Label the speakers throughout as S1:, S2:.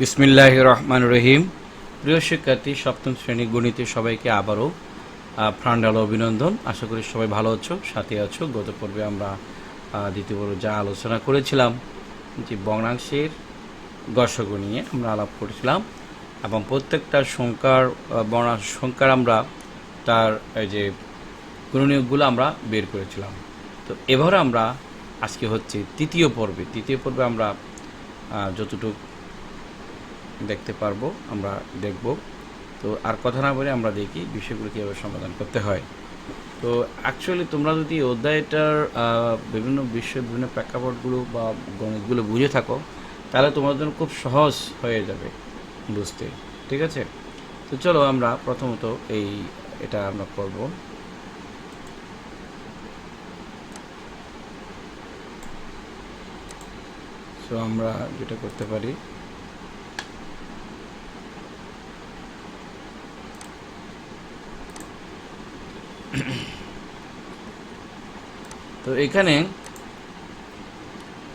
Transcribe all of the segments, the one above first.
S1: বিসমিল্লাহ রহমান রহিম। প্রিয় শিক্ষার্থী, সপ্তম শ্রেণি গণিতে সবাইকে আবারও প্রাণঢালো অভিনন্দন। আশা করি সবাই ভালো আছো, সাথে আছো। গত পর্বে আমরা দ্বিতীয় পর্বে যা আলোচনা করেছিলাম, যে বর্ণাংশের গসক নিয়ে আমরা আলাপ করেছিলাম এবং প্রত্যেকটা সংখ্যার বর্ণাংশ সংখ্যার আমরা তার যে গুণনীয়কগুলো আমরা বের করেছিলাম। তো এবারে আমরা, আজকে হচ্ছে তৃতীয় পর্বে। তৃতীয় পর্বে আমরা যতটুকু দেখতে পারব, আমরা দেখব। তো আর কথা না বলে আমরা দেখি বিষয়গুলো কীভাবে সমাধান করতে হয়। তো অ্যাকচুয়ালি তোমরা যদি অধ্যায়টার বিভিন্ন বিষয়, বিভিন্ন প্রেক্ষাপটগুলো বা গণিতগুলো বুঝে থাকো, তাহলে তোমাদের জন্য খুব সহজ হয়ে যাবে বুঝতে, ঠিক আছে? তো চলো আমরা প্রথমত এই, এটা আমরা করব। সো আমরা যেটা করতে পারি তো এখানে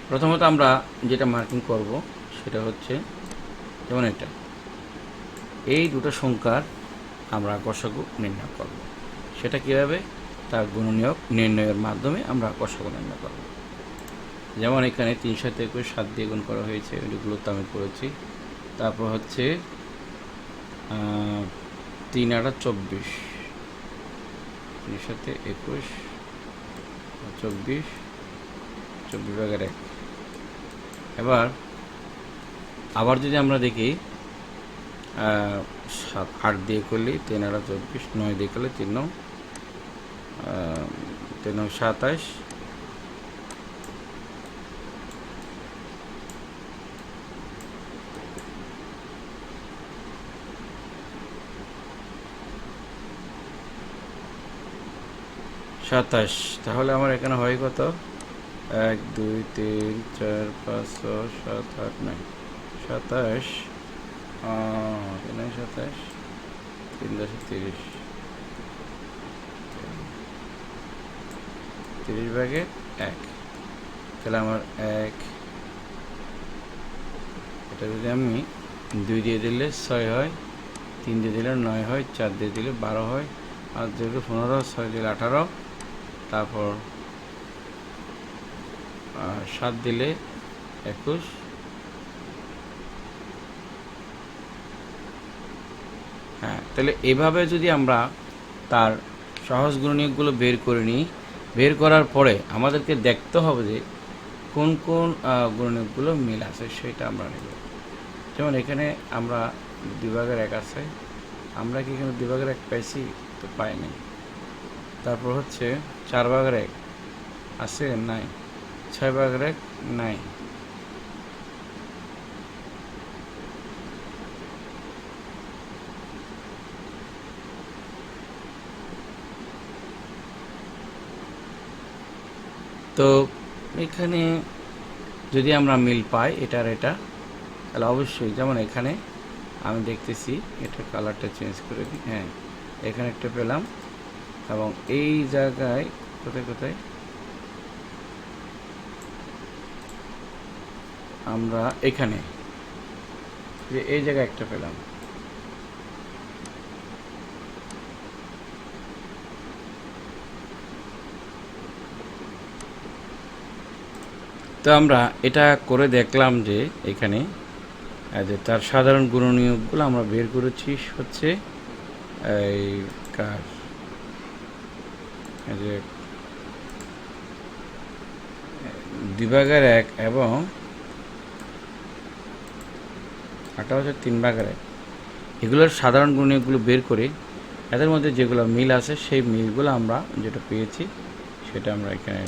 S1: প্রথমত আমরা যেটা মার্কিং করব, সেটা হচ্ছে যেমন এটা। এই দুটো সংখ্যার আমরা গসাগু নির্ণয় করব। সেটা কীভাবে? তার গুণনীয়ক নির্ণয়ের মাধ্যমে আমরা গসাগু নির্ণয় করব। যেমন এখানে তিন সাথে একুশ, সাত দিয়ে গুণ করা হয়েছে এগুলো তো আমি করেছি। তারপর হচ্ছে তিন আটা চব্বিশ। তিন সাথে একুশ চব্বিশ চব্বিশ ভাগের এক। এবার, আবার যদি আমরা দেখি সাত, আট দিয়ে করলে তিন আড়া চব্বিশ, নয় দিয়ে করলে তিন নয় তিন নয় সাতাশ সাতাশ। তাহলে আমার এখানে হয় কত? এক, দুই, তিন, চার, পাঁচ ছ সাত, আট, নয়। সাতাশ। এখানে সাতাশ। তিন দশ তিরিশ। তিরিশ ভাগে এক। তাহলে আমার এক। এটা যদি আমি দুই দিয়ে দিলে ছয় হয়, তিন দিয়ে দিলে নয় হয়, চার দিয়ে দিলে বারো হয় দিয়ে দিলে পনেরো, ছয় দিলে আঠারো তারপর সাত দিলে একুশ। হ্যাঁ তাহলে এভাবে যদি আমরা তার সহজ গুণনীয়কগুলো বের করে নিই, বের করার পরে আমাদেরকে দেখতে হবে যে কোন কোন গুণনীয়কগুলো মিল আছে, সেটা আমরা নেব। যেমন এখানে আমরা দুভাগের এক আছে। আমরা কি এখানে দুভাগের এক পাইছি? তো পাইনি। তারপর হচ্ছে চার ভাগের এক। আছে নাই। ছয় ভাগের এক, নাই। তো এখানে যদি আমরা মিল পাই এটার এটা, তাহলে অবশ্যই যেমন এখানে আমি দেখতেছি এটা কালারটা চেঞ্জ করে দিই হ্যাঁ এখানে একটা পেলাম। এবং এই জায়গায় কোথায় কোথায়? আমরা এখানে। যে এই জায়গায় একটা পেলাম। তো আমরা এটা করে দেখলাম যে এখানে যে তার সাধারণ গুণনীয়কগুলো আমরা বের করেছি হচ্ছে এই কার যে দুই ভাগের এক এবং আটা হচ্ছে তিন ভাগের এক। এগুলোর সাধারণ গুণনীয়কগুলো বের করে এদের মধ্যে যেগুলো মিল আছে, সেই মিলগুলো আমরা যেটা পেয়েছি, সেটা আমরা এখানে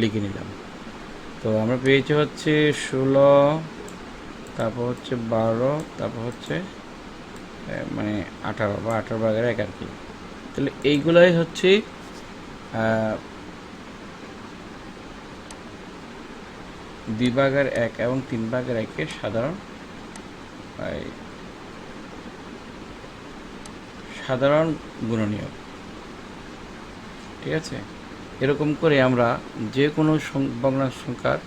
S1: লিখে নিলাম। তো আমরা পেয়েছি হচ্ছে ষোলো, তারপর হচ্ছে বারো, তারপর হচ্ছে মানে আঠারো, বা আঠারো ভাগের এক আর কি। তাহলে এইগুলাই হচ্ছে দুই ভাগের এক এবং তিন ভাগের একের সাধারণ সাধারণ গুণনীয়ক। ঠিক আছে? এরকম করে আমরা যে কোনো ভগ্নাংশ সংখ্যার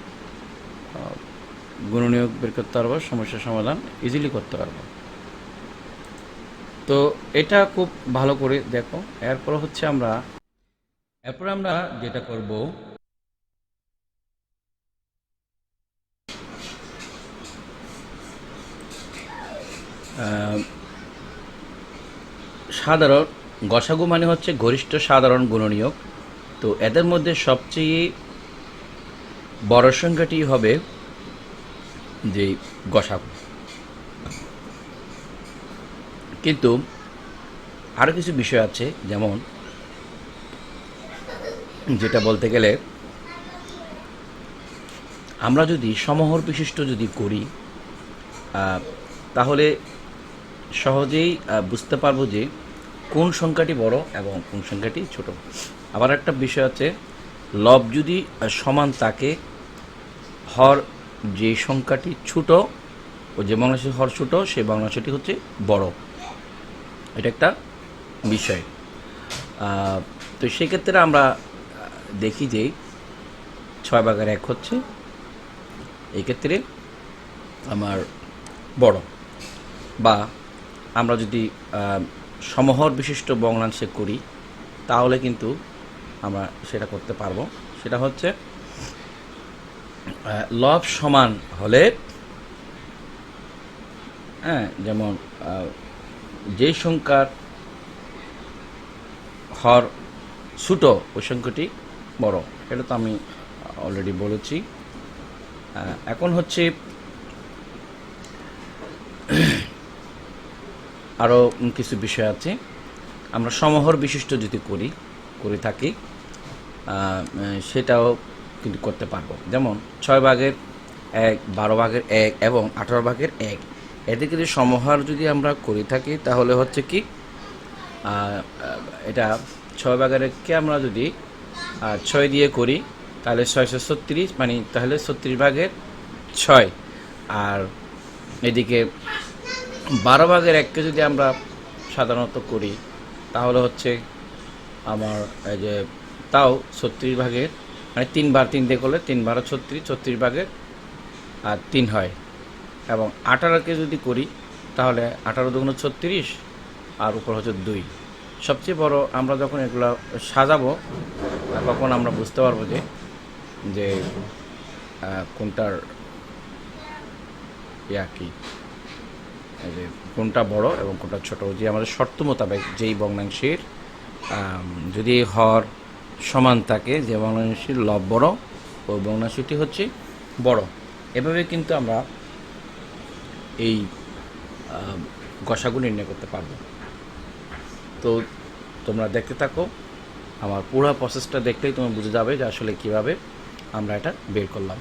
S1: গুণনীয়ক বের করতে পারব সমস্যার সমাধান ইজিলি করতে পারব। তো এটা খুব ভালো করে দেখো। এরপর হচ্ছে আমরা, এরপর আমরা যেটা করব সাধারণ গসাগু মানে হচ্ছে গরিষ্ঠ সাধারণ গুণনীয়ক। তো এদের মধ্যে সবচেয়ে বড় সংখ্যাটি হবে যে গসাগু। কিন্তু আরও কিছু বিষয় আছে, যেমন যেটা বলতে গেলে আমরা যদি সমহর বিশিষ্ট যদি করি তাহলে সহজেই বুঝতে পারব যে কোন সংখ্যাটি বড় এবং কোন সংখ্যাটি ছোট। আবার একটা বিষয় আছে, লব যদি সমান থাকে হর যে সংখ্যাটি ছোট ও যে বাংলাদেশের হর ছোট সেই বাংলাদেশটি হচ্ছে বড়। এটা একটা বিষয়। তো সেক্ষেত্রে আমরা দেখি যে ছয় ভাগের এক হচ্ছে এক্ষেত্রে আমার বড়। বা আমরা যদি সমহর বিশিষ্ট বংলাংশে করি, তাহলে কিন্তু আমরা সেটা করতে পারব। সেটা হচ্ছে লব সমান হলে হ্যাঁ যেমন যে সংখ্যার হর ছোট, ওই সংখ্যাটি বড়। এটা তো আমি অলরেডি বলেছি। এখন হচ্ছে আরও কিছু বিষয় আছে। আমরা সমহর বিশিষ্ট যদি করি, করে থাকি সেটাও কিন্তু করতে পারব। যেমন ছয় ভাগের এক, বারো ভাগের এক এবং আঠারো ভাগের এক। এদিকে যদি সমহার যদি আমরা করে থাকি, তাহলে হচ্ছে কি এটা ছয় ভাগের এককে আমরা যদি ছয় দিয়ে করি, তাহলে ছয়শো ছত্রিশ মানে তাহলে ছত্রিশ ভাগের ছয়। আর এদিকে বারো ভাগের এককে যদি আমরা সাধারণত করি, তাহলে হচ্ছে আমার, এই যে, তাও ছত্রিশ ভাগের মানে তিনবার তিন দিয়ে করলে তিন বারো ছত্রিশ ছত্রিশ ভাগের, আর তিন হয়। এবং আঠারোকে যদি করি, তাহলে আঠারো দুগুণ ছত্রিশ আর উপর হচ্ছে দুই। সবচেয়ে বড় আমরা যখন এগুলো সাজাবো, তখন আমরা বুঝতে পারব যে যে কোনটার ইয়া কি? যে, কোনটা বড় এবং কোনটা ছোট। যে আমাদের শর্ত মোতাবেক যেই ভগ্নাংশের যদি হর সমান থাকে, যে ভগ্নাংশের লব বড়, ওই ভগ্নাংশটি হচ্ছে বড়। এভাবে কিন্তু আমরা এই গসাগু নির্ণয় করতে পারব। তো তোমরা দেখতে থাকো, আমার পুরো প্রসেসটা দেখলেই তুমি বুঝে যাবে যে আসলে কীভাবে আমরা এটা বের করলাম।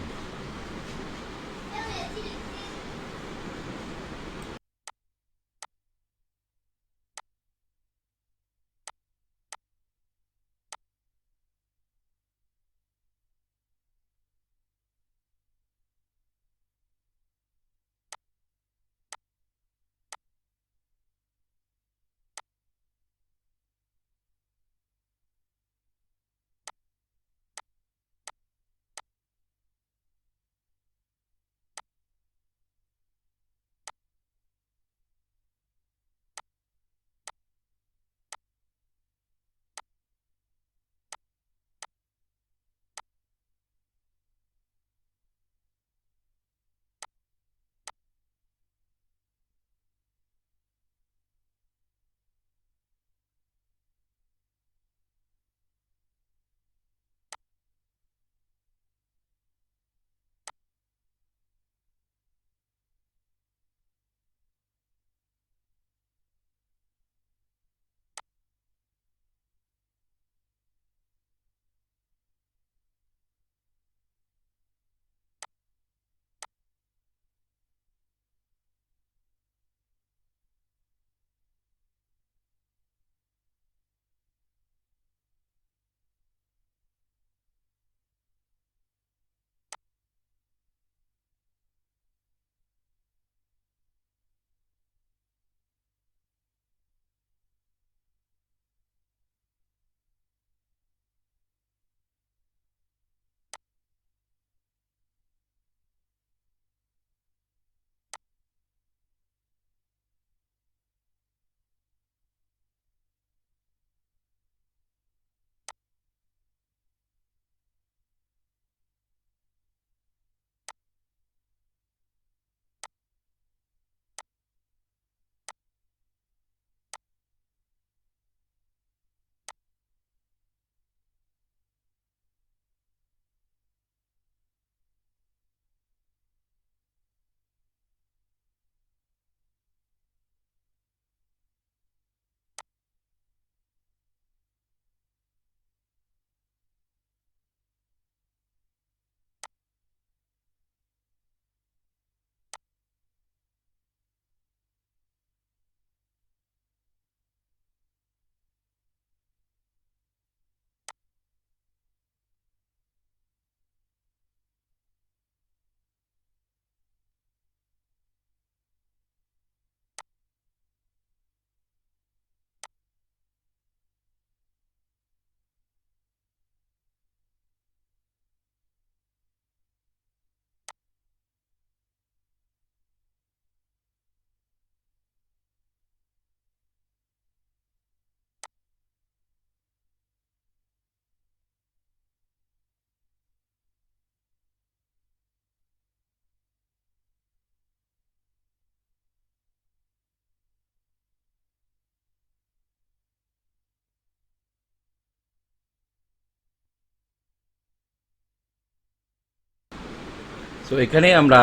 S1: তো এখানে আমরা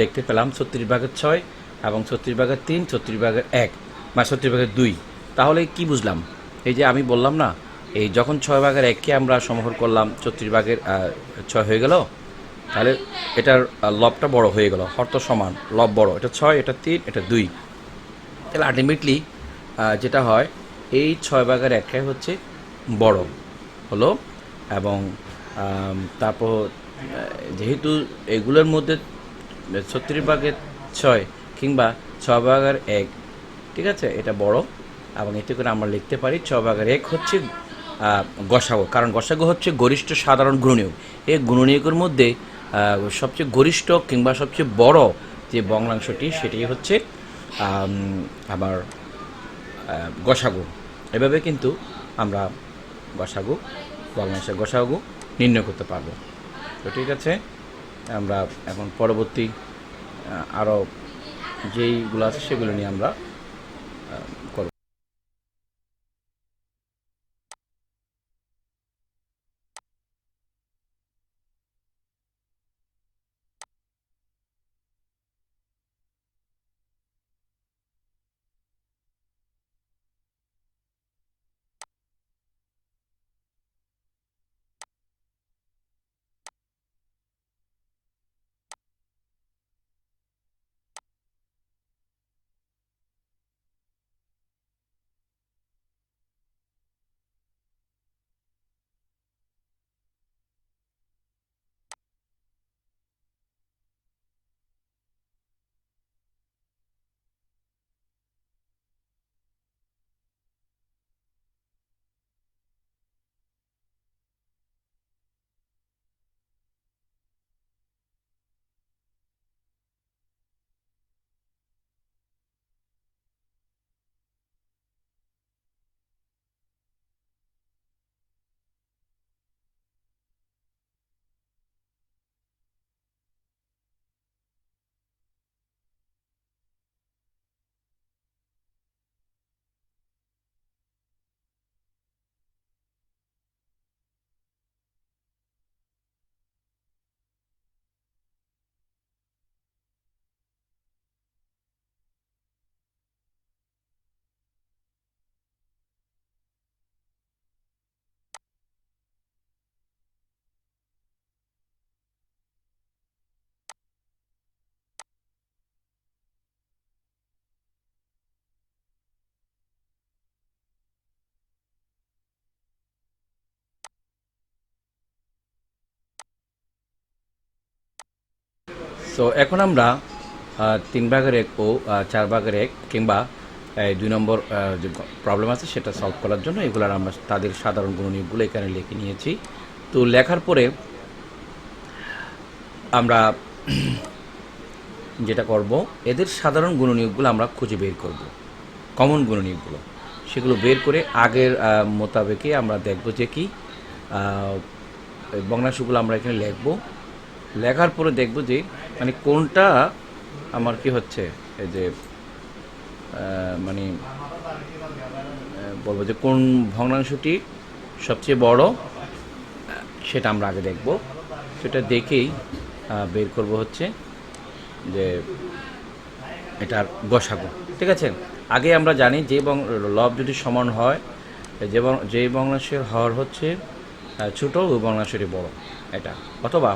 S1: দেখতে পেলাম ছত্রিশ ভাগের ছয় এবং ছত্রিশ ভাগের তিন, ছত্রিশ ভাগের এক বা ছত্রিশ ভাগের দুই। তাহলে কি বুঝলাম? এই যে আমি বললাম না, এই যখন ছয় ভাগের এককে আমরা সমহর করলাম, ছত্রিশ ভাগের ছয় হয়ে গেল, তাহলে এটার লবটা বড় হয়ে গেল, হর্ত সমান, লব বড়। এটা ছয়, এটা তিন, এটা দুই। তাহলে আলটিমেটলি যেটা হয়, এই ছয় ভাগের একটাই হচ্ছে বড়, হলো এবং তারপর যেহেতু এগুলোর মধ্যে ছত্রিশ ভাগের ছয় কিংবা ছয় ভাগের এক, ঠিক আছে? এটা বড়, এবং এতে করে আমরা লিখতে পারি ছয় ভাগের এক হচ্ছে গসাগো। কারণ গসাগো হচ্ছে গরিষ্ঠ সাধারণ গুণনীয়ক। এই গুণনীয়কের মধ্যে সবচেয়ে গরিষ্ঠ কিংবা সবচেয়ে বড় যে বংলাংশটি সেটি হচ্ছে আমার গসাগু। এভাবে কিন্তু আমরা গসাগু বাংলাদেশের গসাগু নির্ণয় করতে পারব। তো ঠিক আছে আমরা এখন পরবর্তী আরও যেইগুলো আছে সেগুলো নিয়ে আমরা সো এখন আমরা তিন ভাগের এক ও চার ভাগের এক কিংবা দুই নম্বর যে প্রবলেম আছে সেটা সলভ করার জন্য এগুলার আমরা তাদের সাধারণ গুণনীয়কগুলো এখানে লিখে নিয়েছি। তো লেখার পরে আমরা যেটা করব, এদের সাধারণ গুণনীয়কগুলো আমরা খুঁজে বের করব কমন গুণনীয়কগুলো। সেগুলো বের করে আগের মোতাবেকে আমরা দেখব যে কি এই আমরা এখানে লিখব। লেখার পরে দেখব যে মানে কোনটা আমার কি হচ্ছে? এই যে মানে বলব যে কোন ভগ্নাংশটি সবচেয়ে বড় সেটা আমরা আগে দেখব। সেটা দেখেই বের করব হচ্ছে যে এটার গসাগু। ঠিক আছে? আগে আমরা জানি যে লব যদি সমান হয়, যে যে বংশাংশের হর হচ্ছে ছোট, ওই বংশাংশটি বড়, এটা। অথবা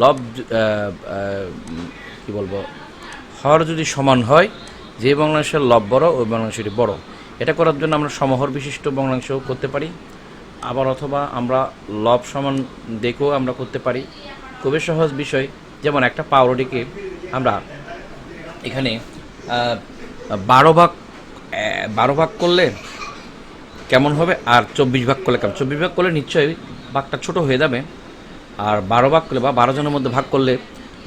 S1: লব কি বলব? হর যদি সমান হয়, যে বংশাংশের লব বড়, ওই বংশাংশটি বড়। এটা করার জন্য আমরা সমহর বিশিষ্ট বংশাংশ করতে পারি। আবার অথবা আমরা লব সমান দেখেও আমরা করতে পারি। খুবই সহজ বিষয়, যেমন একটা পাউরুটিকে আমরা এখানে বারো ভাগ বারো ভাগ করলে কেমন হবে? আর চব্বিশ ভাগ করলে কেমন? চব্বিশ ভাগ করলে নিশ্চয়ই ভাগটা ছোট হয়ে যাবে। আর বারো ভাগ করলে বা বারো জনের মধ্যে ভাগ করলে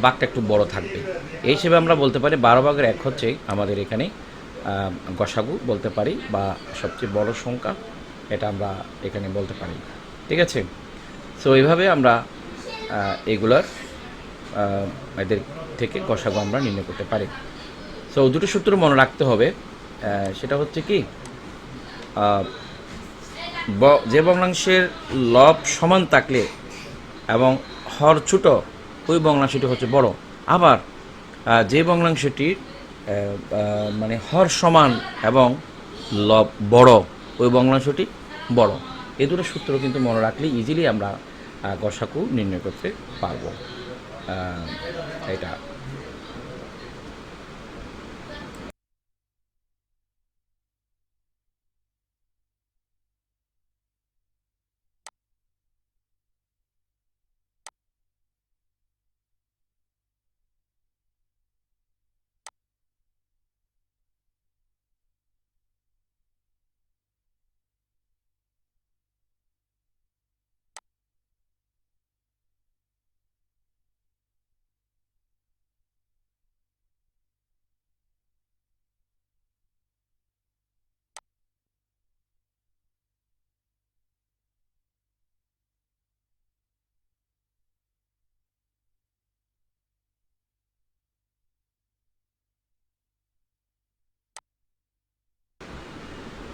S1: বাঘটা একটু বড় থাকবে। এই হিসেবে আমরা বলতে পারি বারো ভাগের এক হচ্ছে আমাদের এখানে গসাগু বলতে পারি বা সবচেয়ে বড় সংখ্যা, এটা আমরা এখানে বলতে পারি। ঠিক আছে? সো এইভাবে আমরা এগুলার এদের থেকে গসাগু আমরা নির্ণয় করতে পারি। সো দুটো সূত্র মনে রাখতে হবে সেটা হচ্ছে কি যে ভগ্নাংশের লব সমান থাকলে এবং হর ছোট ওই বংলাংশটি হচ্ছে বড়। আবার যে আহ, মানে হর সমান এবং লব বড় ওই বংলাংশটি বড়। এই দুটো সূত্র কিন্তু মনে রাখলে ইজিলি আমরা গসাকু নির্ণয় করতে পারব। এটা।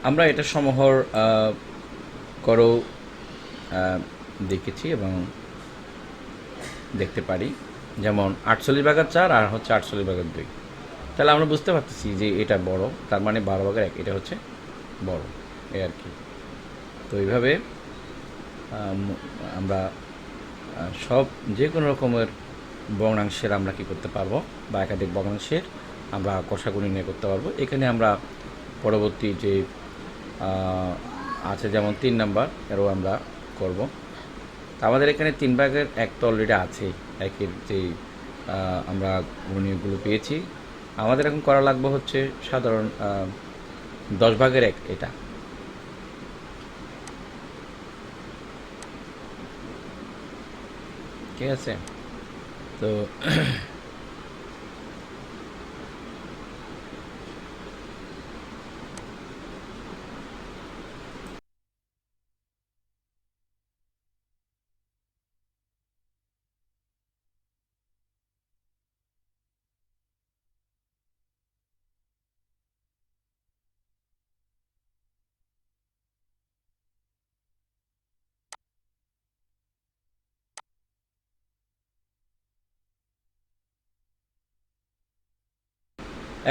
S1: আমরা এটা সমহর করও দেখেছি এবং দেখতে পারি। যেমন আটচল্লিশ ভাগের চার আর হচ্ছে আটচল্লিশ ভাগের দুই। তাহলে আমরা বুঝতে পারতেছি যে এটা বড়, তার মানে বারো ভাগের এক, এটা হচ্ছে বড়, এই আর কি। তো এইভাবে আমরা সব যে কোনো রকমের ভগ্নাংশের আমরা কি করতে পারব, বা একাধিক ভগ্নাংশের আমরা কষাগুলি নিয়ে করতে পারব। এখানে আমরা পরবর্তী যে আছে যেমন তিন নাম্বার, এরও আমরা করব। আমাদের এখানে তিন ভাগের এক তো অলরেডি আছে, একের যে আমরা গুণীয়গুলো পেয়েছি। আমাদের এখন করা লাগবে হচ্ছে সাধারণ দশ ভাগের এক এটা। ঠিক আছে? তো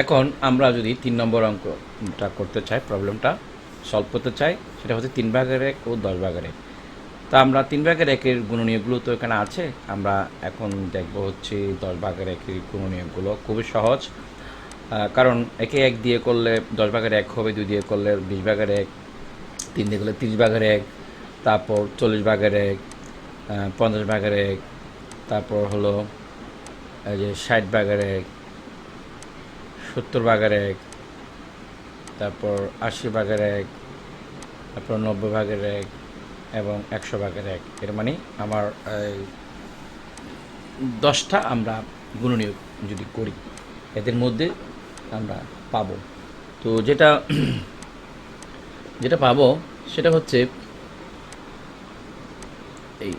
S1: এখন আমরা যদি তিন নম্বর অঙ্কটা করতে চাই প্রবলেমটা সলভ করতে চাই, সেটা হচ্ছে তিন ভাগের এক ও দশ ভাগের এক। তা আমরা তিন ভাগের একের গুণনীয়কগুলো তো এখানে আছে, আমরা এখন দেখব হচ্ছে দশ ভাগের একের গুণনীয়কগুলো খুবই সহজ। কারণ একে এক দিয়ে করলে দশ ভাগের এক হবে, দুই দিয়ে করলে বিশ ভাগের এক, তিন দিয়ে করলে তিরিশ ভাগের এক, তারপর চল্লিশ ভাগের এক পঞ্চাশ ভাগের এক, তারপর হলো, এই যে ষাট ভাগের এক সত্তর ভাগের এক, তারপর আশি ভাগের এক, তারপর নব্বই ভাগের এক এবং একশো ভাগের এক। এর মানে আমার দশটা আমরা গুণনীয় যদি করি, এদের মধ্যে আমরা পাবো। তো যেটা যেটা পাবো সেটা হচ্ছে, এই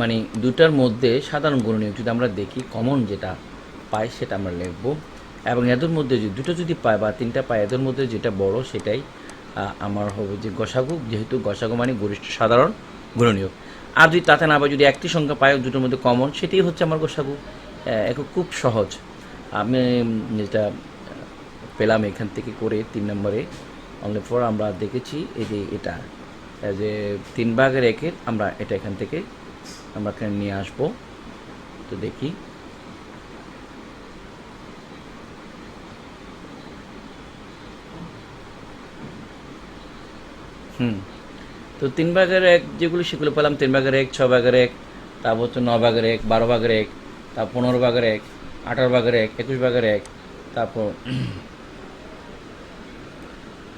S1: মানে দুটার মধ্যে সাধারণ গুণনীয় যদি আমরা দেখি কমন যেটা পাই সেটা আমরা লিখব এবং এদের মধ্যে যদি দুটো যদি পায় বা তিনটা পায়, এদের মধ্যে যেটা বড় সেটাই আমার হবে যে গসাগু, যেহেতু গসাগু মানে গরিষ্ঠ, সাধারণ গুণনীয় আর যদি তাতে না পাই যদি একটি সংখ্যা পায়, দুটোর মধ্যে কমন সেটাই হচ্ছে আমার গসাগু। এখন খুব সহজ। আমি যেটা পেলাম এখান থেকে করে তিন নম্বরে অনলি ফর আমরা দেখেছি, এই যে এটা। যে তিন ভাগের একের আমরা এটা এখান থেকে, আমরা এখানে নিয়ে আসব। তো দেখি। তো তিন ভাগের এক যেগুলো সেগুলো পেলাম, তিন ভাগের এক, ছ ভাগের এক, তারপর হচ্ছে ন ভাগের এক, বারো ভাগের এক, তারপর পনেরো ভাগের এক, আঠারো ভাগের এক, একুশ ভাগের এক, তারপর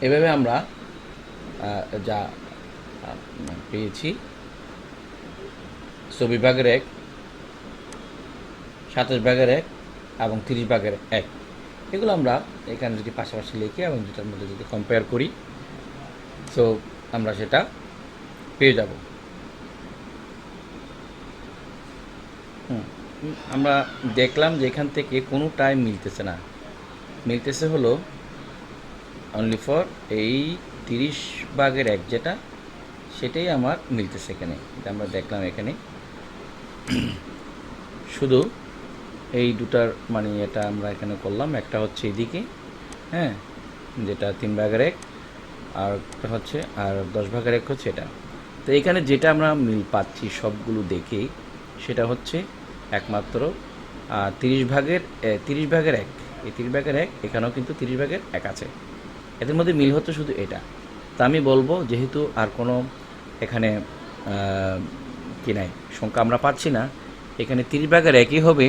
S1: এভাবে আমরা যা পেয়েছি, চব্বিশ ভাগের এক, সাতাশ ভাগের এক এবং তিরিশ ভাগের এক। এগুলো আমরা এখানে যদি পাশাপাশি লিখি এবং দুটার মধ্যে যদি কম্পেয়ার করি সো আমরা সেটা পেয়ে যাব। আমরা দেখলাম যে এখান থেকে কোনো টাইম মিলতেছে না। মিলতেছে হলো অনলি ফর এই তিরিশ ভাগের এক যেটা, সেটাই আমার মিলতেছে এখানে। এটা আমরা দেখলাম এখানে। শুধু এই দুটার মানে এটা আমরা এখানে করলাম। একটা হচ্ছে এদিকে হ্যাঁ যেটা তিন ভাগের এক। আর হচ্ছে, আর দশ ভাগের এক হচ্ছে এটা। তো এখানে যেটা আমরা মিল পাচ্ছি সবগুলো দেখেই, সেটা হচ্ছে একমাত্র তিরিশ ভাগের তিরিশ ভাগের এক। এই তিরিশ ভাগের এক, এখানেও কিন্তু তিরিশ ভাগের এক আছে। এদের মধ্যে মিল হচ্ছে শুধু এটা। তা আমি বলব, যেহেতু আর কোনো এখানে কি নাই, সংখ্যা আমরা পাচ্ছি না, এখানে তিরিশ ভাগের একই হবে।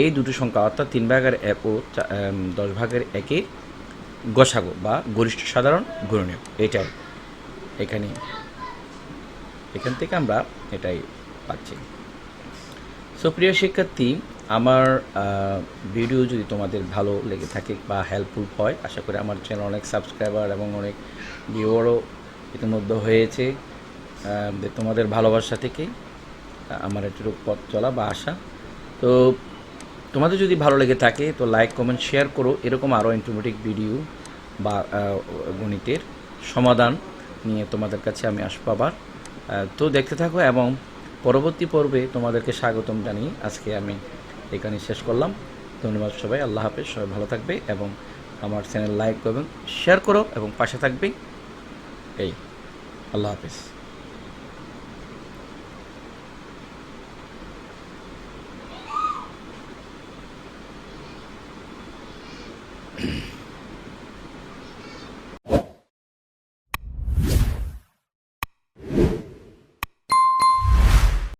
S1: এই দুটো সংখ্যা, অর্থাৎ তিন ভাগের এক ও দশ ভাগের একের গসাগো বা গরিষ্ঠ সাধারণ গুণনীয় এটাই এখানে, এখান থেকে আমরা এটাই পাচ্ছি। সো প্রিয় শিক্ষার্থী, আমার ভিডিও যদি তোমাদের ভালো লেগে থাকে বা হেল্পফুল হয়, আশা করি আমার চ্যানেল অনেক সাবস্ক্রাইবার এবং অনেক ভিউয়ারও ইতিমধ্যে হয়েছে তোমাদের ভালোবাসা থেকে আমার একটু পথ চলা বা আশা। তো তোমাদের যদি ভালো লেগে থাকে, তো লাইক কমেন্ট শেয়ার করো। এরকম আরও ইনফরমেটিভ ভিডিও বা গণিতের সমাধান নিয়ে তোমাদের কাছে আমি আসব আবার। তো দেখতে থাকো এবং পরবর্তী পর্বে তোমাদেরকে স্বাগতম জানিয়ে আজকে আমি এখানে শেষ করলাম। ধন্যবাদ সবাই, আল্লাহ হাফেজ, সবাই ভালো থাকবে এবং আমার চ্যানেল লাইক এবং শেয়ার করো এবং পাশে থাকবে এই। আল্লাহ হাফেজ।